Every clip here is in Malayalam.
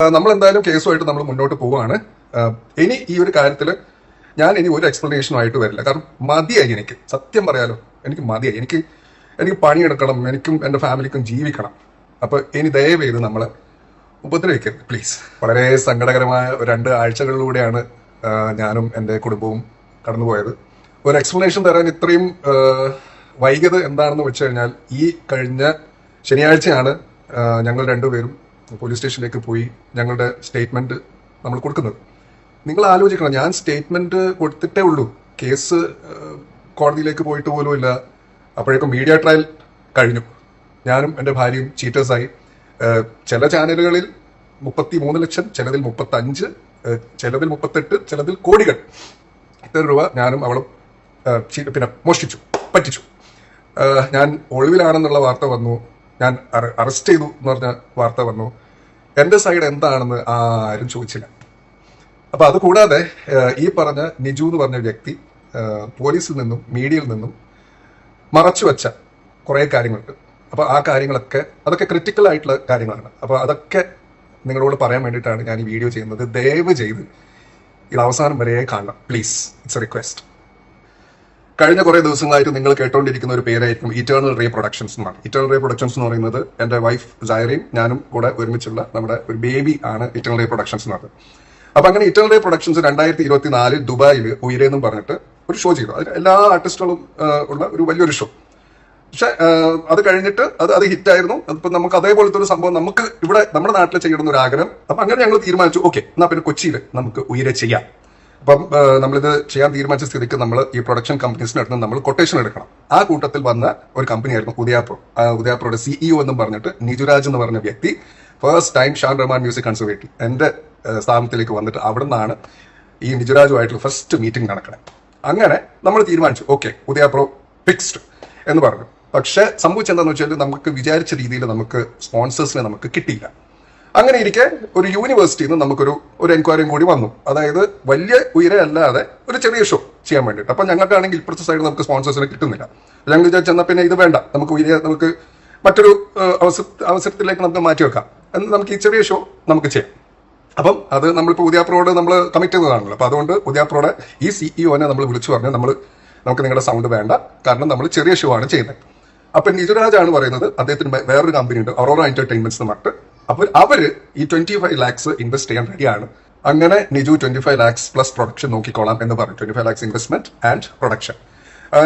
നമ്മൾ എന്തായാലും കേസുമായിട്ട് നമ്മൾ മുന്നോട്ട് പോവുകയാണ് ഇനി ഈ ഒരു കാര്യത്തിൽ ഞാൻ ഇനി ഒരു എക്സ്പ്ലനേഷനും ആയിട്ട് വരില്ല. കാരണം മതിയായി എനിക്ക്. സത്യം പറയാലോ എനിക്ക് മതിയായി. എനിക്ക് എനിക്ക് പണിയെടുക്കണം എനിക്കും എന്റെ ഫാമിലിക്കും ജീവിക്കണം. അപ്പൊ ഇനി ദയവേത് നമ്മളെ ഉപദ്രവിക്കരുത് പ്ലീസ് വളരെ സങ്കടകരമായ രണ്ട് ആഴ്ചകളിലൂടെയാണ് ഞാനും എന്റെ കുടുംബവും കടന്നുപോയത്. ഒരു എക്സ്പ്ലനേഷൻ തരാൻ ഇത്രയും വൈകത് എന്താണെന്ന് വെച്ച് കഴിഞ്ഞാൽ ഈ കഴിഞ്ഞ ശനിയാഴ്ചയാണ് ഞങ്ങൾ രണ്ടുപേരും പോലീസ് സ്റ്റേഷനിലേക്ക് പോയി ഞങ്ങളുടെ സ്റ്റേറ്റ്മെന്റ് നമ്മൾ കൊടുക്കുന്നത്. നിങ്ങൾ ആലോചിക്കണം ഞാൻ സ്റ്റേറ്റ്മെന്റ് കൊടുത്തിട്ടേ ഉള്ളൂ. കേസ് കോടതിയിലേക്ക് പോയിട്ട് പോലും ഇല്ല. അപ്പോഴേക്കും മീഡിയ ട്രയൽ കഴിഞ്ഞു. ഞാനും എന്റെ ഭാര്യയും ചീറ്റേഴ്സായി. ചില ചാനലുകളിൽ മുപ്പത്തി മൂന്ന് ലക്ഷം ചിലതിൽ മുപ്പത്തി അഞ്ച് ചിലതിൽ മുപ്പത്തെട്ട് ചിലതിൽ കോടികൾ. ഇത്ര രൂപ ഞാനും അവളും പിന്നെ മോഷ്ടിച്ചു പറ്റിച്ചു. ഞാൻ ഒളിവിലാണെന്നുള്ള വാർത്ത വന്നു. ഞാൻ അറസ്റ്റ് ചെയ്തു എന്ന് പറഞ്ഞ വാർത്ത വന്നു. എന്റെ സൈഡ് എന്താണെന്ന് ആരും ചോദിച്ചില്ല. അപ്പൊ അത് കൂടാതെ ഈ പറഞ്ഞ നിജു എന്ന് പറഞ്ഞ വ്യക്തി പോലീസിൽ നിന്നും മീഡിയയിൽ നിന്നും മറച്ചുവെച്ച കുറേ കാര്യങ്ങളുണ്ട്. അപ്പൊ ആ കാര്യങ്ങളൊക്കെ അതൊക്കെ ക്രിട്ടിക്കൽ ആയിട്ടുള്ള കാര്യങ്ങളാണ്. അപ്പൊ അതൊക്കെ നിങ്ങളോട് പറയാൻ വേണ്ടിയിട്ടാണ് ഞാൻ ഈ വീഡിയോ ചെയ്യുന്നത്. ദയവ് ചെയ്ത് ഇത് അവസാനം വരെ കാണണം. പ്ലീസ് ഇറ്റ്സ് റിക്വസ്റ്റ് കഴിഞ്ഞ കുറേ ദിവസങ്ങളായിട്ട് നിങ്ങൾ കേട്ടോണ്ടിരിക്കുന്ന ഒരു പേരായിരിക്കും ഇറ്റേണൽ റേ പ്രൊഡക്ഷൻസ് എന്നാണ്. ഇറ്റേണൽ റേ പ്രൊഡക്ഷൻസ് എന്ന് പറയുന്നത് എന്റെ വൈഫ് ജയറയും ഞാനും കൂടെ ഒരുമിച്ചുള്ള നമ്മുടെ ഒരു ബേബി ആണ് ഇറ്റേണൽ റേ പ്രൊഡക്ഷൻസ് എന്ന് പറയുന്നത് അപ്പൊ അങ്ങനെ ഇറ്റേണൽ റേ പ്രൊഡക്ഷൻസ് രണ്ടായിരത്തി ഇരുപത്തി നാലിൽ ദുബായിൽ ഉയരെന്നും പറഞ്ഞിട്ട് ഒരു ഷോ ചെയ്തു. അതിൽ എല്ലാ ആർട്ടിസ്റ്റുകളും ഉള്ള ഒരു വലിയൊരു ഷോ പക്ഷെ അത് കഴിഞ്ഞിട്ട് അത് അത് ഹിറ്റായിരുന്നു. അതിപ്പോ നമുക്ക് അതേപോലത്തെ ഒരു സംഭവം നമുക്ക് ഇവിടെ നമ്മുടെ നാട്ടിൽ ചെയ്യണമെന്ന് ഒരു ആഗ്രഹം അപ്പൊ അങ്ങനെ ഞങ്ങൾ തീരുമാനിച്ചു ഓക്കെ എന്നാ പിന്നെ കൊച്ചിയിൽ നമുക്ക് ഉയരെ ചെയ്യാം. അപ്പം നമ്മളിത് ചെയ്യാൻ തീരുമാനിച്ച സ്ഥിതിക്ക് നമ്മൾ ഈ പ്രൊഡക്ഷൻ കമ്പനീസിന് അടുത്ത് നമ്മൾ കൊട്ടേഷൻ എടുക്കണം. ആ കൂട്ടത്തിൽ വന്ന ഒരു കമ്പനിയായിരുന്നു ഉദയാപ്രോ. ഉദയാപ്രോയുടെ സിഇഒ എന്നും പറഞ്ഞിട്ട് നിജുരാജ് എന്ന് പറഞ്ഞ വ്യക്തി first time Shaan Rahman music conservative എന്റെ സ്ഥാപനത്തിലേക്ക് വന്നിട്ട് അവിടെ നിന്നാണ് ഈ നിജുരാജുമായിട്ടുള്ള ഫസ്റ്റ് മീറ്റിംഗ് നടക്കണേ. അങ്ങനെ നമ്മൾ തീരുമാനിച്ചു. ഓക്കെ ഉദയാപ്രോ ഫിക്സ്ഡ് എന്ന് പറഞ്ഞു. പക്ഷെ സംഭവിച്ചെന്താന്ന് വെച്ചാൽ നമുക്ക് വിചാരിച്ച രീതിയിൽ നമുക്ക് സ്പോൺസേഴ്സിനെ നമുക്ക് കിട്ടിയില്ല. അങ്ങനെ ഇരിക്കെ ഒരു യൂണിവേഴ്സിറ്റിയിൽ നിന്ന് നമുക്കൊരു ഒരു എൻക്വയറിയും കൂടി വന്നു. അതായത് വലിയ ഉയരെ അല്ലാതെ ഒരു ചെറിയ ഷോ ചെയ്യാൻ വേണ്ടിയിട്ട്. അപ്പം ഞങ്ങൾക്കാണെങ്കിൽ ഇപ്പുറത്തെ സൈഡ് നമുക്ക് സ്പോൺസേഴ്സിനെ കിട്ടുന്നില്ല. ഞങ്ങൾ വിചാരിച്ചെന്നാൽ പിന്നെ ഇത് വേണ്ട. നമുക്ക് ഉയരെ നമുക്ക് മറ്റൊരു അവസര അവസരത്തിലേക്ക് നമുക്ക് മാറ്റി വെക്കാം. എന്ന് നമുക്ക് ഈ ചെറിയ ഷോ നമുക്ക് ചെയ്യാം. അപ്പം അത് നമ്മളിപ്പോൾ ഉദയാപ്രോട് നമ്മൾ കമ്മിറ്റ് ചെയ്തതാണല്ലോ. അപ്പം അതുകൊണ്ട് ഉദയാപ്രോടെ ഈ സിഇഒനെ നമ്മൾ വിളിച്ചു പറഞ്ഞു നമ്മൾ നമുക്ക് നിങ്ങളുടെ സൗണ്ട് വേണ്ട. കാരണം നമ്മൾ ചെറിയ ഷോ ആണ് ചെയ്യുന്നത്. അപ്പം നിജുരാജാണ് പറയുന്നത് അദ്ദേഹത്തിന് വേറൊരു കമ്പനി ഉണ്ട് അറോറ എന്റർടൈൻമെന്റ്സ് എന്ന് പറഞ്ഞിട്ട്. അപ്പൊ അവർ ഈ ട്വന്റി ഫൈവ് ലാക്സ് ഇൻവെസ്റ്റ് ചെയ്യാൻ റെഡിയാണ് അങ്ങനെ Niju twenty five lakhs plus production നോക്കിക്കോളാം എന്ന് പറഞ്ഞു. Twenty five lakhs investment and production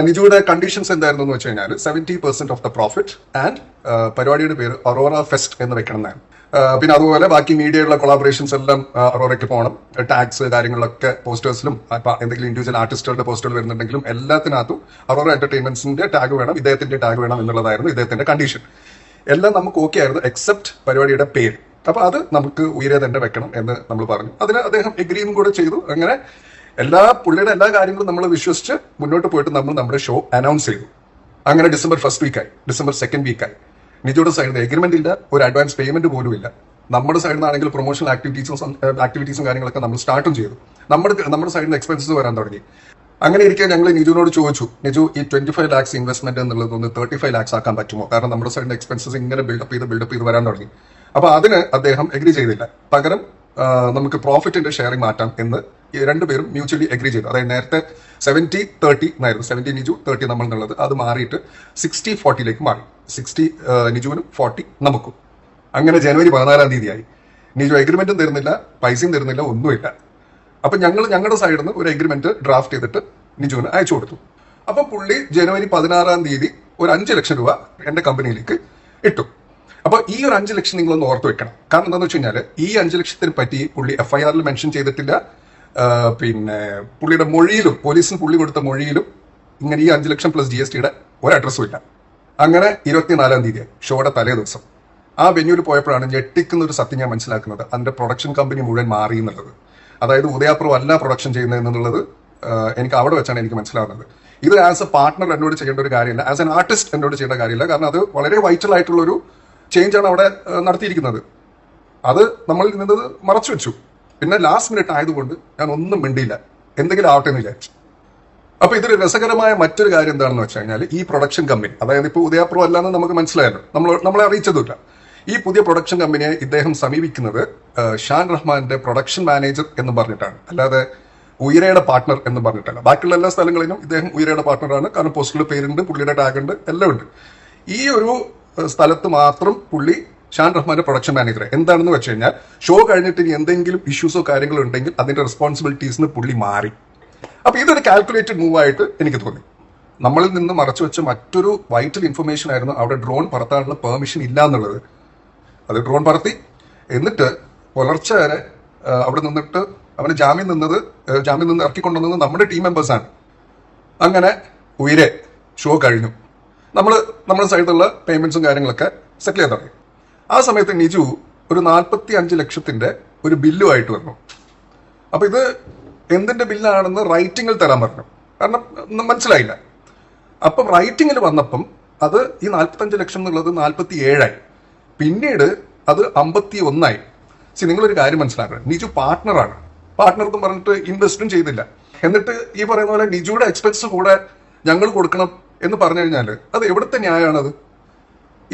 നിജുയുടെ conditions എന്തായിരുന്നു എന്ന് വെച്ച് കഴിഞ്ഞാൽ seventy percent of the profit and പരിപാടിയുടെ പേര് അറോറ ഫെസ്റ്റ് എന്ന് വെക്കണം എന്നാണ്. പിന്നെ അതുപോലെ ബാക്കി മീഡിയയുള്ള കൊളാബറേഷൻസ് എല്ലാം അറോറയ്ക്ക് പോകണം. ടാക്സ് കാര്യങ്ങളൊക്കെ പോസ്റ്റേഴ്സിലും എന്തെങ്കിലും ഇൻഡിവിജ്വൽ ആർട്ടിസ്റ്റുകളുടെ പോസ്റ്ററുകൾ വരുന്നുണ്ടെങ്കിലും എല്ലാത്തിനകത്തും അറോറ എന്റർടൈൻമെന്റ്സിന്റെ ടാഗ് വേണം ഇദ്ദേഹത്തിന്റെ ടാഗ് വേണം എന്നുള്ളതായിരുന്നു ഇദ്ദേഹത്തിന്റെ കണ്ടീഷൻ എല്ലാം നമുക്ക് ഓക്കെ ആയിരുന്നു എക്സെപ്റ്റ് പരിപാടിയുടെ പേര്. അപ്പോൾ അത് നമുക്ക് ഉയരെ തന്നെ വെക്കണം എന്ന് നമ്മൾ പറഞ്ഞു. അതിന് അദ്ദേഹം എഗ്രിയും കൂടെ ചെയ്തു. അങ്ങനെ എല്ലാ പുള്ളിയുടെ എല്ലാ കാര്യങ്ങളും നമ്മൾ വിശ്വസിച്ച് മുന്നോട്ട് പോയിട്ട് നമ്മൾ നമ്മുടെ ഷോ അനൗൺസ് ചെയ്തു. അങ്ങനെ ഡിസംബർ ഫസ്റ്റ് വീക്കായി ഡിസംബർ സെക്കൻഡ് വീക്കായി നിജിയുടെ സൈഡിൽ എഗ്രിമെന്റ് ഇല്ല ഒരു അഡ്വാൻസ് പേയ്മെന്റ് പോലും ഇല്ല. നമ്മുടെ സൈഡിൽ നിന്നാണെങ്കിൽ പ്രൊമോഷണൽ ആക്ടിവിറ്റീസും ആക്ടിവിറ്റീസും കാര്യങ്ങളൊക്കെ നമ്മൾ സ്റ്റാർട്ടും ചെയ്തു. നമ്മുടെ നമ്മുടെ സൈഡിൽ എക്സ്പെൻസസ് വരാൻ തുടങ്ങി. അങ്ങനെ ഇരിക്കെ ഞങ്ങൾ നിജുവിനോട് ചോദിച്ചു നിജു ഈ ട്വന്റി ഫൈവ് ലാക്സ് ഇൻവെസ്റ്റ്മെന്റ് എന്നുള്ളത് ഒന്ന് തേർട്ടി ഫൈവ് ലാക്സ് ആക്കാൻ പറ്റുമോ? കാരണം നമ്മുടെ സൈഡിന്റെ എക്സ്പെൻസസ് ഇങ്ങനെ ബിൽഡപ്പ് ചെയ്ത് ബിൽഡപ്പ് ചെയ്ത് വരാൻ തുടങ്ങി. അപ്പൊ അതിന് അദ്ദേഹം എഗ്രി ചെയ്തില്ല. പകരം നമുക്ക് പ്രോഫിറ്റിന്റെ ഷെയറിംഗ് മാറ്റാം എന്ന് രണ്ടുപേരും മ്യൂച്വലി എഗ്രി ചെയ്തു. അതായത് നേരത്തെ സെവന്റി തേർട്ടി എന്നായിരുന്നു. സെവന്റി നിജു തേർട്ടി നമ്മൾ എന്നുള്ളത് അത് മാറിയിട്ട് സിക്സ്റ്റി ഫോർട്ടിയിലേക്ക് മാറി. സിക്സ്റ്റി നിജുവിനും ഫോർട്ടി നമുക്കും. അങ്ങനെ ജനുവരി പതിനാലാം തീയതിയായി. നിജു എഗ്രിമെന്റും തരുന്നില്ല പൈസയും തരുന്നില്ല ഒന്നുമില്ല. അപ്പൊ ഞങ്ങൾ ഞങ്ങളുടെ സൈഡിൽ നിന്ന് ഒരു എഗ്രിമെന്റ് ഡ്രാഫ്റ്റ് ചെയ്തിട്ട് നിജുവിന് അയച്ചു കൊടുത്തു. അപ്പൊ പുള്ളി ജനുവരി പതിനാറാം തീയതി ഒരു അഞ്ച് ലക്ഷം രൂപ എന്റെ കമ്പനിയിലേക്ക് ഇട്ടു. അപ്പൊ ഈ ഒരു അഞ്ച് ലക്ഷം നിങ്ങൾ ഒന്ന് ഓർത്ത് വെക്കണം. കാരണം എന്താണെന്ന് വെച്ച് കഴിഞ്ഞാൽ ഈ അഞ്ച് ലക്ഷത്തിന് പറ്റി പുള്ളി എഫ് ഐ ആറിൽ മെൻഷൻ ചെയ്തിട്ടില്ല. പിന്നെ പുള്ളിയുടെ മൊഴിയിലും പോലീസിന് പുള്ളി കൊടുത്ത മൊഴിയിലും ഇങ്ങനെ ഈ അഞ്ച് ലക്ഷം പ്ലസ് ജി എസ് ടിയുടെ ഒരു അഡ്രസ്സും ഇല്ല. അങ്ങനെ ഇരുപത്തിനാലാം തീയതി ഷോയുടെ തലേ ദിവസം. ആ വെന്യൂവിൽ പോയപ്പോഴാണ് ഞെട്ടിക്കുന്ന ഒരു സത്യം ഞാൻ മനസ്സിലാക്കുന്നത്. അതിന്റെ പ്രൊഡക്ഷൻ കമ്പനി മുഴുവൻ മാറി എന്നുള്ളത്. അതായത് ഉദയാപ്രോ അല്ല പ്രൊഡക്ഷൻ ചെയ്യുന്നത് എന്നുള്ളത് എനിക്ക് അവിടെ വെച്ചാണ് എനിക്ക് മനസ്സിലാവുന്നത്. ഇത് ആസ് എ പാർട്ട്ണർ എന്നോട് ചെയ്യേണ്ട ഒരു കാര്യമില്ല. ആസ് എൻ ആർട്ടിസ്റ്റ് എന്നോട് ചെയ്യേണ്ട കാര്യമില്ല. കാരണം അത് വളരെ വൈറ്റൽ ആയിട്ടുള്ള ഒരു ചേഞ്ച് ആണ് അവിടെ നടത്തിയിരിക്കുന്നത്. അത് നമ്മൾ നിന്നത് മറച്ചു വെച്ചു. പിന്നെ ലാസ്റ്റ് മിനിറ്റ് ആയതുകൊണ്ട് ഞാൻ ഒന്നും മിണ്ടിയില്ല. എന്തെങ്കിലും ആവട്ടെ എന്ന് വിചാരിച്ചു. അപ്പൊ ഇതൊരു രസകരമായ മറ്റൊരു കാര്യം എന്താണെന്ന് വെച്ച് കഴിഞ്ഞാൽ ഈ പ്രൊഡക്ഷൻ കമ്പനി അതായത് ഇപ്പോൾ ഉദയപ്രോ അല്ലാന്ന് നമുക്ക് മനസ്സിലായല്ലോ. നമ്മൾ നമ്മളെ അറിയിച്ചതുമില്ല. ഈ പുതിയ പ്രൊഡക്ഷൻ കമ്പനിയെ ഇദ്ദേഹം സമീപിക്കുന്നത് ഷാൻ റഹ്മാന്റെ പ്രൊഡക്ഷൻ മാനേജർ എന്ന് പറഞ്ഞിട്ടാണ്. അല്ലാതെ ഉയരയുടെ പാർട്ട്ണർ എന്ന് പറഞ്ഞിട്ടല്ല. ബാക്കിയുള്ള എല്ലാ സ്ഥലങ്ങളിലും ഇദ്ദേഹം ഉയരയുടെ പാർട്ട്ണറാണ് കാരണം പോസ്റ്റിലെ പേരുണ്ട് പുള്ളിയുടെ ടാഗ് ഉണ്ട് എല്ലാം ഉണ്ട്. ഈ ഒരു സ്ഥലത്ത് മാത്രം പുള്ളി ഷാൻ റഹ്മാന്റെ പ്രൊഡക്ഷൻ മാനേജർ എന്താണെന്ന് വെച്ച് കഴിഞ്ഞാൽ ഷോ കഴിഞ്ഞിട്ട് ഇനി എന്തെങ്കിലും ഇഷ്യൂസോ കാര്യങ്ങളോ ഉണ്ടെങ്കിൽ അതിന്റെ റെസ്പോൺസിബിലിറ്റീസിന് പുള്ളി മാറി. അപ്പൊ ഇതൊരു കാൽക്കുലേറ്റഡ് മൂവ് ആയിട്ട് എനിക്ക് തോന്നി. നമ്മളിൽ നിന്ന് മറച്ചു വെച്ച മറ്റൊരു വൈറ്റൽ ഇൻഫർമേഷൻ ആയിരുന്നു അവിടെ ഡ്രോൺ പറത്താനുള്ള പെർമിഷൻ ഇല്ല എന്നുള്ളത് അത് ഡ്രോൺ പറത്തി. എന്നിട്ട് പുലർച്ചെ വരെ അവിടെ നിന്നിട്ട് അവന് ജാമ്യം നിന്നത് ജാമ്യം നിന്ന് ഇറക്കിക്കൊണ്ടുവന്നത് നമ്മുടെ ടീം മെമ്പേഴ്സാണ് അങ്ങനെ ഉയരെ ഷോ കഴിഞ്ഞു. നമ്മൾ നമ്മുടെ സൈഡിലുള്ള പേയ്മെന്റ്സും കാര്യങ്ങളൊക്കെ സെറ്റിൽ ചെയ്ത് തുടങ്ങി. ആ സമയത്ത് നിജു ഒരു നാൽപ്പത്തി അഞ്ച് ലക്ഷത്തിന്റെ ഒരു ബില്ലുമായിട്ട് വന്നു. അപ്പൊ ഇത് എന്തിന്റെ ബില്ലാണെന്ന് റൈറ്റിംഗിൽ തരാൻ പറഞ്ഞു. കാരണം മനസ്സിലായില്ല. അപ്പം റൈറ്റിങ്ങിൽ വന്നപ്പം അത് ഈ നാൽപ്പത്തഞ്ച് ലക്ഷം എന്നുള്ളത് നാൽപ്പത്തി ഏഴായി പിന്നീട് അത് അമ്പത്തി ഒന്നായി സി നിങ്ങളൊരു കാര്യം മനസ്സിലാക്കണം. നിജു പാർട്ട്ണറാണ് പാർട്ട്ണർ എന്ന് പറഞ്ഞിട്ട് ഇൻവെസ്റ്റും ചെയ്തില്ല. എന്നിട്ട് ഈ പറയുന്ന പോലെ നിജുയുടെ എക്സ്പെൻസ് കൂടെ ഞങ്ങൾ കൊടുക്കണം എന്ന് പറഞ്ഞു കഴിഞ്ഞാൽ അത് എവിടുത്തെ ന്യായമാണത്?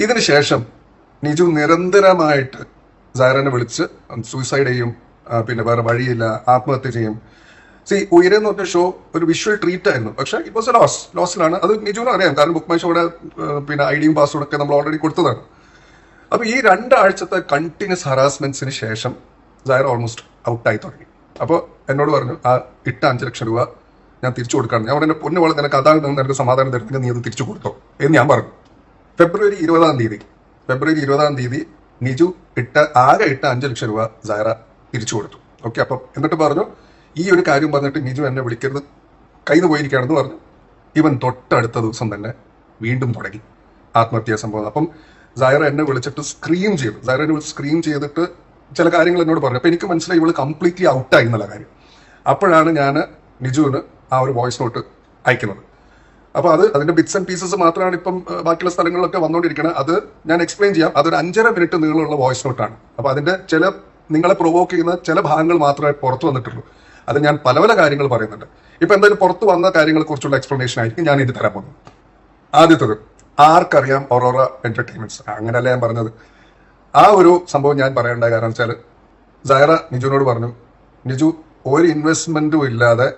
ഇതിന് ശേഷം നിജു നിരന്തരമായിട്ട് സാരനെ വിളിച്ച് സൂയിസൈഡ് ചെയ്യും പിന്നെ വേറെ വഴിയില്ല ആത്മഹത്യ ചെയ്യും. സി ഉയരെ എന്ന് പറഞ്ഞ ഷോ ഒരു വിഷ്വൽ ട്രീറ്റ് ആയിരുന്നു. പക്ഷേ ഇറ്റ് വാസ് എ ലോസ് ലോസിലാണ് അത് നിജുവിനും അറിയാം. കാരണം ബുക്ക് മൈ ഷോയുടെ പിന്നെ ഐഡിയും ഡിയും ഒക്കെ നമ്മൾ ഓൾറെഡി കൊടുത്തതാണ്. അപ്പൊ ഈ രണ്ടാഴ്ചത്തെ കണ്ടിന്യൂസ് ഹറാസ്മെന്റ്സിന് ശേഷം സൈറ ഓൾമോസ്റ്റ് ഔട്ടായി തുടങ്ങി. അപ്പോൾ എന്നോട് പറഞ്ഞു ആ ഇട്ട അഞ്ച് ലക്ഷം രൂപ ഞാൻ തിരിച്ചു കൊടുക്കാണ് ഞാൻ പറഞ്ഞു പൊന്നു പോലെ നിനക്ക് അതാണ് നിനക്ക് സമാധാനം തരുന്നെങ്കിൽ നീ അത് തിരിച്ചു കൊടുത്തോ. എന്ന് ഞാൻ പറഞ്ഞു. ഫെബ്രുവരി ഇരുപതാം തീയതി ഫെബ്രുവരി ഇരുപതാം തീയതി നിജു ഇട്ട ആകെ ഇട്ട അഞ്ച് ലക്ഷം രൂപ സൈറ തിരിച്ചു കൊടുത്തു. ഓക്കെ അപ്പം എന്നിട്ട് പറഞ്ഞു ഈ ഒരു കാര്യം പറഞ്ഞിട്ട് നിജു എന്നെ വിളിക്കരുത്. കയ്യിൽ പോയിരിക്കുകയാണെന്ന് പറഞ്ഞു. ഇവൻ തൊട്ടടുത്ത ദിവസം തന്നെ വീണ്ടും തുടങ്ങി ആത്മഹത്യാ സംഭവം. അപ്പം സൈറ എന്നെ വിളിച്ചിട്ട് സ്ക്രീം ചെയ്തു. സൈറ എന്നെ സ്ക്രീം ചെയ്തിട്ട് ചില കാര്യങ്ങൾ എന്നോട് പറഞ്ഞു. അപ്പൊ എനിക്ക് മനസ്സിലായി ഇവൾ കംപ്ലീറ്റ്ലി ഔട്ടായി എന്നുള്ള കാര്യം. അപ്പോഴാണ് ഞാൻ നിജുവിന് ആ ഒരു വോയിസ് നോട്ട് അയക്കുന്നത്. അപ്പൊ അത് അതിന്റെ ബിറ്റ്സ് ആൻഡ് പീസസ് മാത്രമാണ് ഇപ്പം ബാക്കിയുള്ള സ്ഥലങ്ങളിലൊക്കെ വന്നുകൊണ്ടിരിക്കുന്നത് അത് ഞാൻ എക്സ്പ്ലെയിൻ ചെയ്യാം. അതൊരു അഞ്ചര മിനിറ്റ് നീളമുള്ള വോയിസ് നോട്ടാണ് അപ്പൊ അതിന്റെ ചില നിങ്ങളെ പ്രൊവോക്ക് ചെയ്യുന്ന ചില ഭാഗങ്ങൾ മാത്രമേ പുറത്തു വന്നിട്ടുള്ളൂ. അത് ഞാൻ പല പല കാര്യങ്ങൾ പറയുന്നുണ്ട്. ഇപ്പൊ എന്തായാലും പുറത്തു വന്ന കാര്യങ്ങളെക്കുറിച്ചുള്ള എക്സ്പ്ലനേഷൻ ആയിരിക്കും ഞാൻ ഇത് തരാൻ പോകുന്നത്. ആദ്യത്തത്. ആർക്കറിയാം ഒറോറ എന്റർടൈൻമെന്റ്സ് അങ്ങനെയല്ല ഞാൻ പറഞ്ഞത്. ആ ഒരു സംഭവം ഞാൻ പറയേണ്ട കാരണം വെച്ചാൽ സൈറ നിജുവിനോട് പറഞ്ഞു നിജു ഒരു ഇൻവെസ്റ്റ്മെന്റും ഇല്ലാതെ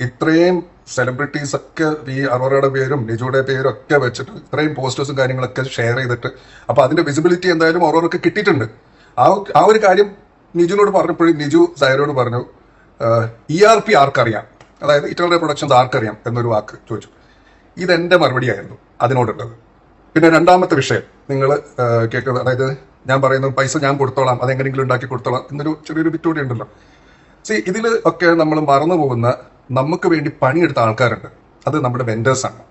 ഇത്രയും സെലിബ്രിറ്റീസ് ഒക്കെ ഈ അറോറയുടെ പേരും നിജുയുടെ പേരും ഒക്കെ വെച്ചിട്ട് ഇത്രയും പോസ്റ്റേഴ്സും കാര്യങ്ങളൊക്കെ ഷെയർ ചെയ്തിട്ട് അപ്പൊ അതിന്റെ വിസിബിലിറ്റി എന്തായാലും ഓരോരൊക്കെ കിട്ടിയിട്ടുണ്ട്. ആ ആ ഒരു കാര്യം നിജുവിനോട് പറഞ്ഞപ്പോഴും നിജു സൈറോട് പറഞ്ഞു ഇ ആർ പി ആർക്കറിയാം? അതായത് ഇറ്ററുടെ പ്രൊഡക്ഷൻസ് ആർക്കറിയാം എന്നൊരു വാക്ക് ചോദിച്ചു. ഇതെന്റെ മറുപടിയായിരുന്നു. അതിനോടുള്ളത്. പിന്നെ രണ്ടാമത്തെ വിഷയം നിങ്ങൾ കേൾക്കുന്നത് അതായത് ഞാൻ പറയുന്നത് പൈസ ഞാൻ കൊടുത്തോളാം അതെങ്ങനെയെങ്കിലും ഉണ്ടാക്കി കൊടുത്തോളാം എന്നൊരു ചെറിയൊരു ബിറ്റ് കൂടി ഉണ്ടല്ലോ. സി ഇതിൽ ഒക്കെ നമ്മൾ മറന്നു പോകുന്ന നമുക്ക് വേണ്ടി പണിയെടുത്ത ആൾക്കാരുണ്ട്. അത് നമ്മുടെ വെൻഡേഴ്സാണ് ആണ്.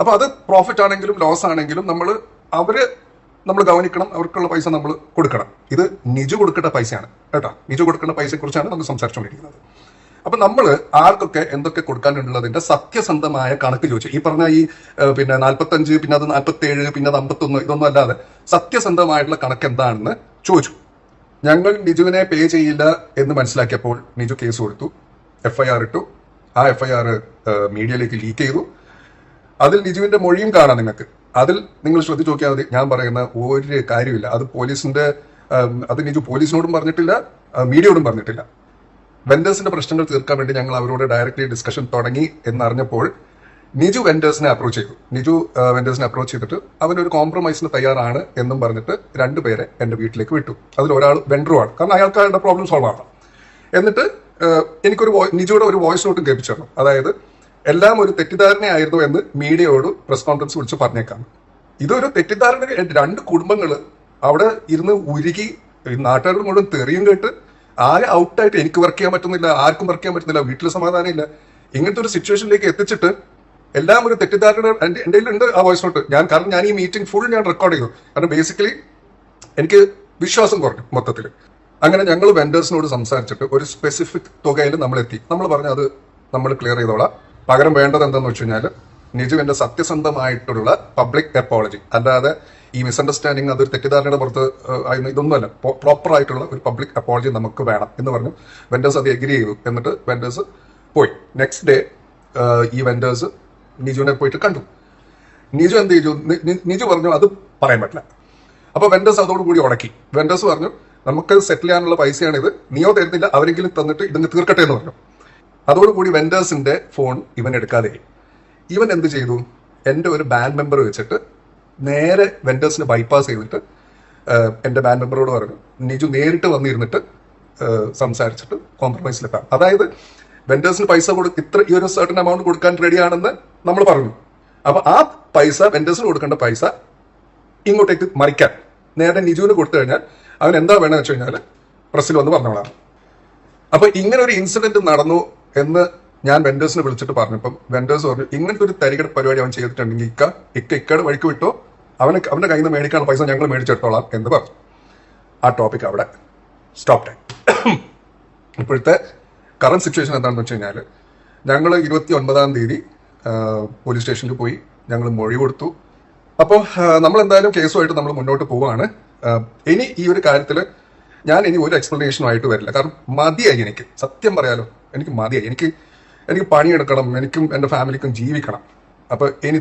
അപ്പൊ അത് പ്രോഫിറ്റ് ആണെങ്കിലും ലോസ് ആണെങ്കിലും നമ്മൾ അവർ നമ്മൾ ഗവനിക്കണം അവർക്കുള്ള പൈസ നമ്മൾ കൊടുക്കണം. ഇത് നിജു കൊടുക്കേണ്ട പൈസയാണ്. കേട്ടോ? നിജു കൊടുക്കേണ്ട പൈസയെ കുറിച്ചാണ് നമ്മൾ സംസാരിച്ചുകൊണ്ടിരിക്കുന്നത്. അപ്പൊ നമ്മൾ ആർക്കൊക്കെ എന്തൊക്കെ കൊടുക്കാനുള്ളതിന്റെ സത്യസന്ധമായ കണക്ക് ചോദിച്ചു. ഈ പറഞ്ഞ ഈ പിന്നെ നാൽപ്പത്തഞ്ച് പിന്നെ അത് നാൽപ്പത്തി ഏഴ് പിന്നെ അത് അമ്പത്തൊന്ന് ഇതൊന്നും അല്ലാതെ സത്യസന്ധമായിട്ടുള്ള കണക്ക് എന്താണെന്ന് ചോദിച്ചു. ഞങ്ങൾ നിജുവിനെ പേ ചെയ്യില്ല എന്ന് മനസ്സിലാക്കിയപ്പോൾ നിജു കേസ് കൊടുത്തു. എഫ്ഐആർ ഇട്ടു. ആ എഫ്ഐആർ മീഡിയയിലേക്ക് ലീക്ക് ചെയ്തു. അതിൽ നിജുവിന്റെ മൊഴിയും കാണാം നിങ്ങൾക്ക്. അതിൽ നിങ്ങൾ ശ്രദ്ധിച്ചു നോക്കിയാൽ മതി. ഞാൻ പറയുന്ന ഒരു കാര്യമില്ല അത് പോലീസിന്റെ അത് നിജു പോലീസിനോടും പറഞ്ഞിട്ടില്ല മീഡിയയോടും പറഞ്ഞിട്ടില്ല. വെൻഡേഴ്സിന്റെ പ്രശ്നങ്ങൾ തീർക്കാൻ വേണ്ടി ഞങ്ങൾ അവരോട് ഡയറക്റ്റ്ലി ഡിസ്കഷൻ തുടങ്ങി എന്നറിഞ്ഞപ്പോൾ നിജു വെൻഡേഴ്സിനെ അപ്രോച്ച് ചെയ്തു. നിജു വെൻഡേഴ്സിനെ അപ്രോച്ച് ചെയ്തിട്ട് അവനൊരു കോംപ്രമൈസിന് തയ്യാറാണ് എന്നും പറഞ്ഞിട്ട് രണ്ടുപേരെ എന്റെ വീട്ടിലേക്ക് വിട്ടു. അതിൽ ഒരാൾ വെൻഡറുമാണ് കാരണം അയാൾക്ക് അയാളുടെ പ്രോബ്ലം സോൾവ് ആണ് എന്നിട്ട് എനിക്കൊരു നിജുയുടെ ഒരു വോയിസ് നോട്ടും കേൾപ്പിച്ചു തന്നു. അതായത് എല്ലാം ഒരു തെറ്റിദ്ധാരണയായിരുന്നു എന്ന് മീഡിയയോട് പ്രസ് കോൺഫറൻസ് വിളിച്ച് പറഞ്ഞേക്കാം. ഇതൊരു തെറ്റിദ്ധാരണ രണ്ട് കുടുംബങ്ങൾ അവിടെ ഇരുന്ന് ഉരുകി നാട്ടുകാരുടെ മുഴുവൻ തെറിയും കേട്ട് ആകെ ഔട്ടായിട്ട് എനിക്ക് വർക്ക് ചെയ്യാൻ പറ്റുന്നില്ല ആർക്കും വർക്ക് ചെയ്യാൻ പറ്റുന്നില്ല വീട്ടിൽ സമാധാനം ഇല്ല ഇങ്ങനത്തെ ഒരു സിറ്റുവേഷനിലേക്ക് എത്തിച്ചിട്ട് എല്ലാം ഒരു തെറ്റിദ്ധാരണ എന്റെ ഉണ്ട് ആ വോയിസ് നോട്ട് ഞാൻ കാരണം ഞാൻ ഈ മീറ്റിംഗ് ഫുൾ ഞാൻ റെക്കോർഡ് ചെയ്തു. കാരണം ബേസിക്കലി എനിക്ക് വിശ്വാസം കുറഞ്ഞു മൊത്തത്തിൽ അങ്ങനെ ഞങ്ങൾ വെൻഡേഴ്സിനോട് സംസാരിച്ചിട്ട് ഒരു സ്പെസിഫിക് തുകയിൽ നമ്മൾ എത്തി നമ്മൾ പറഞ്ഞു അത് നമ്മൾ ക്ലിയർ ചെയ്തോളാം. പകരം വേണ്ടത് എന്താണെന്ന് വെച്ച് കഴിഞ്ഞാൽ നിജുവിന്റെ സത്യസന്ധമായിട്ടുള്ള പബ്ലിക് അപ്പോളജി അല്ലാതെ ഈ മിസ്അണ്ടർസ്റ്റാൻഡിങ് അതൊരു തെറ്റിദ്ധാരണയുടെ പുറത്ത് ഇതൊന്നുമല്ല. പ്രോപ്പർ ആയിട്ടുള്ള ഒരു പബ്ലിക് അപ്പോളജി നമുക്ക് വേണം എന്ന് പറഞ്ഞു. വെൻഡേഴ്സ് അത് എഗ്രി ചെയ്തു. എന്നിട്ട് വെൻഡേഴ്സ് പോയി. നെക്സ്റ്റ് ഡേ ഈ വെൻഡേഴ്സ് നിജുവിനെ പോയിട്ട് കണ്ടു. നിജു എന്ത് ചെയ്തു? നിജു പറഞ്ഞു അത് പറയാൻ പറ്റില്ല. അപ്പൊ വെൻഡേഴ്സ് അതോടുകൂടി ഉടക്കി വെൻഡേഴ്സ് പറഞ്ഞു നമുക്ക് സെറ്റിൽ ചെയ്യാനുള്ള പൈസയാണ് ഇത് നീയോ തരുന്നില്ല. അവരെങ്കിലും തന്നിട്ട് ഇതിന് തീർക്കട്ടെ എന്ന് പറഞ്ഞു. അതോടുകൂടി വെൻഡേഴ്സിന്റെ ഫോൺ ഇവൻ എടുക്കാതെയായി. ഇവൻ എന്ത് ചെയ്തു? എന്റെ ഒരു ബാൻഡ് മെമ്പർ വെച്ചിട്ട് നേരെ വെൻഡേഴ്സിനെ ബൈപ്പാസ് ചെയ്തിട്ട് എന്റെ ബാൻഡ് മെമ്പറോട് പറഞ്ഞു നിജു നേരിട്ട് വന്നിരുന്നിട്ട് സംസാരിച്ചിട്ട് കോംപ്രമൈസിലെത്താം അതായത് വെൻഡേഴ്സിന് പൈസ കൊടുക്ക ഇത്ര ഈ ഒരു സർട്ടൻ എമൗണ്ട് കൊടുക്കാൻ റെഡിയാണെന്ന് നമ്മൾ പറഞ്ഞു. അപ്പൊ ആ പൈസ വെൻഡേഴ്സിന് കൊടുക്കേണ്ട പൈസ ഇങ്ങോട്ടേക്ക് മറിക്കാൻ. നേരെ നിജുവിന് കൊടുത്തു കഴിഞ്ഞാൽ അവൻ എന്താ വേണമെന്ന് വെച്ച് കഴിഞ്ഞാൽ പ്രസ്സിൽ വന്ന് പറഞ്ഞോളാം. അപ്പൊ ഇങ്ങനെ ഒരു ഇൻസിഡന്റ് നടന്നു എന്ന് ഞാൻ വെൻഡേഴ്സിനെ വിളിച്ചിട്ട് പറഞ്ഞപ്പം വെൻഡേഴ്സ് പറഞ്ഞു ഇങ്ങനത്തെ ഒരു തരികട പരിപാടി അവൻ ചെയ്തിട്ടുണ്ടെങ്കിൽ ഇക്ക ഇക്ക ഇക്കയുടെ വഴിക്ക് വിട്ടോ? അവന് അവന്റെ കയ്യിൽ നിന്ന് മേടിക്കാനുള്ള പൈസ ഞങ്ങൾ മേടിച്ചെടുത്തോളാം എന്ന് പറഞ്ഞു. ആ ടോപ്പിക് അവിടെ സ്റ്റോപ്പ് ടൈം ഇപ്പോഴത്തെ കറണ്ട് സിറ്റുവേഷൻ എന്താണെന്ന് വെച്ച് കഴിഞ്ഞാൽ ഞങ്ങൾ ഇരുപത്തി ഒൻപതാം തീയതി പോലീസ് സ്റ്റേഷനിൽ പോയി ഞങ്ങൾ മൊഴി കൊടുത്തു. അപ്പോൾ നമ്മൾ എന്തായാലും കേസുമായിട്ട് നമ്മൾ മുന്നോട്ട് പോവുകയാണ് ഇനി ഈ ഒരു കാര്യത്തിൽ ഞാൻ ഇനി ഒരു എക്സ്പ്ലനേഷനും ആയിട്ട് വരില്ല. കാരണം മതിയായി എനിക്ക്. സത്യം പറയാലോ എനിക്ക് മതിയായി. എനിക്ക് എനിക്ക് പണിയെടുക്കണം എനിക്കും എന്റെ ഫാമിലിക്കും ജീവിക്കണം. അപ്പോൾ ഇനി